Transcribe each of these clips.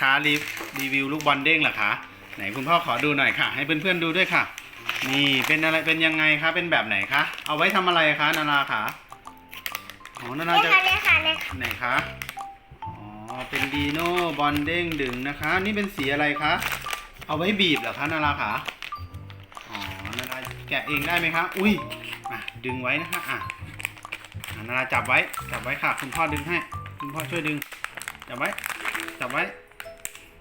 คะรีรีวิวลูกบอลเด้งเหรอคะไหนคุณพ่อขอดูหน่อยค่ะ ให้เพื่อนๆดูด้วยค่ะ นี่เป็นอะไรเป็นยังไงคะเป็นแบบไหนคะเอาไว้ทำอะไรคะนาราคะอ๋อนาราเลยจะค่ะเลยค่ะเลยค่ะไหนคะอ๋อเป็นดีโน่บอลเด้งดึงนะคะ นี่เป็นสีอะไรคะเอาไว้บีบเหรอคะนาราคะอ๋อนาราแกะเองได้ไหมคะอุ้ยอะดึงไว้นะคะอะอะนาราจับไว้จับไว้ค่ะ คุณพ่อดึงให้ คุณพ่อช่วยดึงจับไว้จับไว้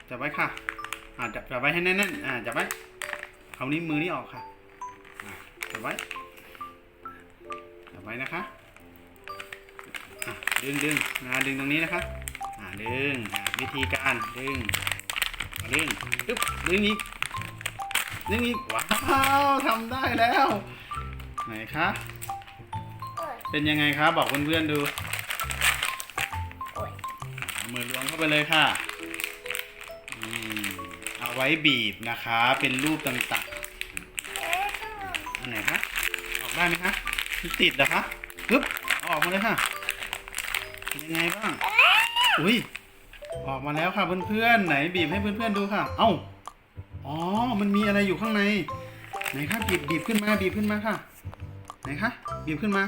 จับไว้ค่ะอ่าจับจับไว้ให้แน่นๆอ่าจับไว้เอานิ้วมือนี้ออกค่ะอ่าจับไว้จับไว้นะคะอะดึงดึงนะดึงตรงนี้นะคะอ่าดึงอ่าวิธีการดึงอ่าดึงปึ๊บดึงอีกดึงอีกว้าวทำได้แล้ว ไหนคะโอ้ยเป็นยังไงครับบอกเพื่อนๆดูโอ้ยเอามือล้วงเข้าไปเลยค่ะอืมเอา ไว้บีบนะคะ เป็นรูปต่างๆอันไหนคะออกได้ไหมคะมันติดเหรอคะปึ๊บเอาออกมาเลยค่ะเป็นยังไงบ้างอุ้ยออกมาแล้วค่ะเพื่อนๆไหนบีบให้เพื่อนๆดูค่ะ เอ้าอ๋อมันมีอะไรอยู่ข้างในไหนคะบีบบีบขึ้นมาบีบขึ้นมาค่ะ ไหนคะบีบขึ้นมา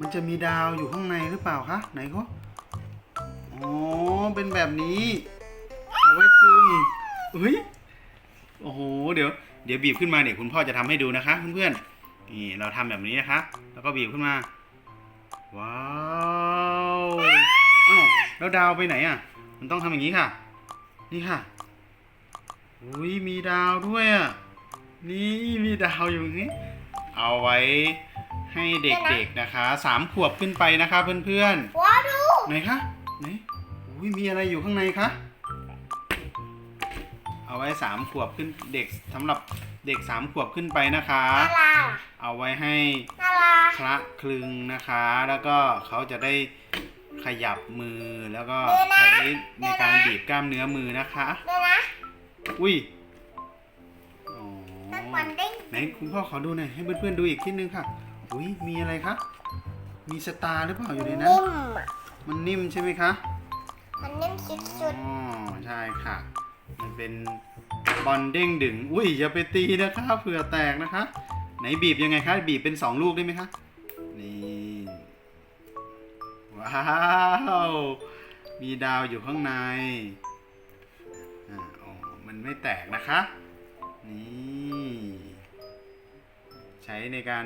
มันจะมีดาวอยู่ข้างในหรือเปล่าคะไหนก็อ๋อเป็นแบบนี้เอาไว้คลึง เฮ้ยโอ้โหเดี๋ยวเดี๋ยวบีบขึ้นมาเนี่ยคุณพ่อจะทำให้ดูนะคะเพื่อนๆนี่เราทำแบบนี้นะคะ แล้วก็บีบขึ้นมาว้าวอ้าวแล้วดาวไปไหนอะ มันต้องทำอย่างนี้ค่ะ นี่ค่ะอุ้ยมีดาวด้วยอะนี่มีดาวอยู่อย่างนี้เอาไว้ให้เด็กๆนะคะสามขวบขึ้นไปนะคะเพื่อนๆว้าวดูไหนคะไหนอุ้ยมีอะไรอยู่ข้างในคะ เอาไว้สามขวบขึ้นเด็กสำหรับเด็กสามขวบขึ้นไปนะคะนาราเอาไว้ให้นาราคละคลึงนะคะ แล้วก็เขาจะได้ขยับมือแล้วก็ใช้ในการบีบกล้ามเนื้อมือนะคะ เดี๋ยวนะอุ้ยอ๋อนักบอลเด้งไหนคุณพ่อขอดูหน่อยให้เพื่อนๆดูอีกทีนึงค่ะ อุ้ยมีอะไรคะ มีสตาร์หรือเปล่าอยู่ในนั้นนิ่มอะมันนิ่มใช่ไหมคะ มันนิ่มสุดอ๋อใช่ค่ะ มันเป็นบอลเด้งดึง อุ้ยอย่าไปตีนะคะเผื่อแตกนะคะ ไหนบีบยังไงคะ บีบเป็นสองลูกได้ไหมคะ นี่ ว้าว มีดาวอยู่ข้างในอ่าอ๋อมันไม่แตกนะคะ นี่ ใช้ในการ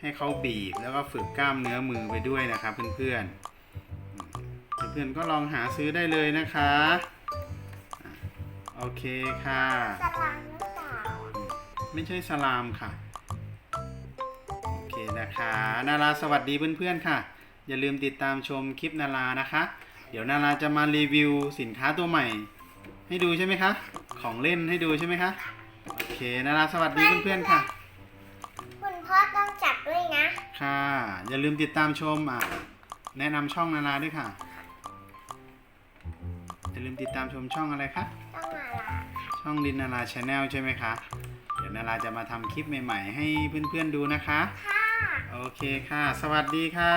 ให้เขาบีบแล้วก็ฝึกกล้ามเนื้อมือไปด้วยนะคะเพื่อนๆ เพื่อนๆก็ลองหาซื้อได้เลยนะคะ โอเคค่ะๆสลามหรือเปล่าไม่ใช่สลามค่ะ โอเคนะคะ นาราสวัสดีเพื่อนๆค่ะ อย่าลืมติดตามชมคลิปนารานะคะ เดี๋ยวนาราจะมารีวิวสินค้าตัวใหม่ ให้ดูใช่ไหมคะ ของเล่นให้ดูใช่ไหมคะ โอเค นาราสวัสดีเพื่อนๆค่ะ คุณพ่อต้องจับด้วยนะ ค่ะ อย่าลืมติดตามชมอะ แนะนำช่องนาราด้วยค่ะ อย่าลืมติดตามชมช่องอะไรคะต้องนารา ช่องลินนาราชาแนลใช่ไหมคะ เดี๋ยวนาราจะมาทำคลิปใหม่ ๆ ให้เพื่อนๆดูนะคะ ค่ะโอเคค่ะ สวัสดีค่ะ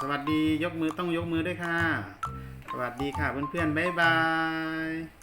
สวัสดียกมือต้องยกมือด้วยค่ะ สวัสดีค่ะเพื่อนๆบ๊ายบาย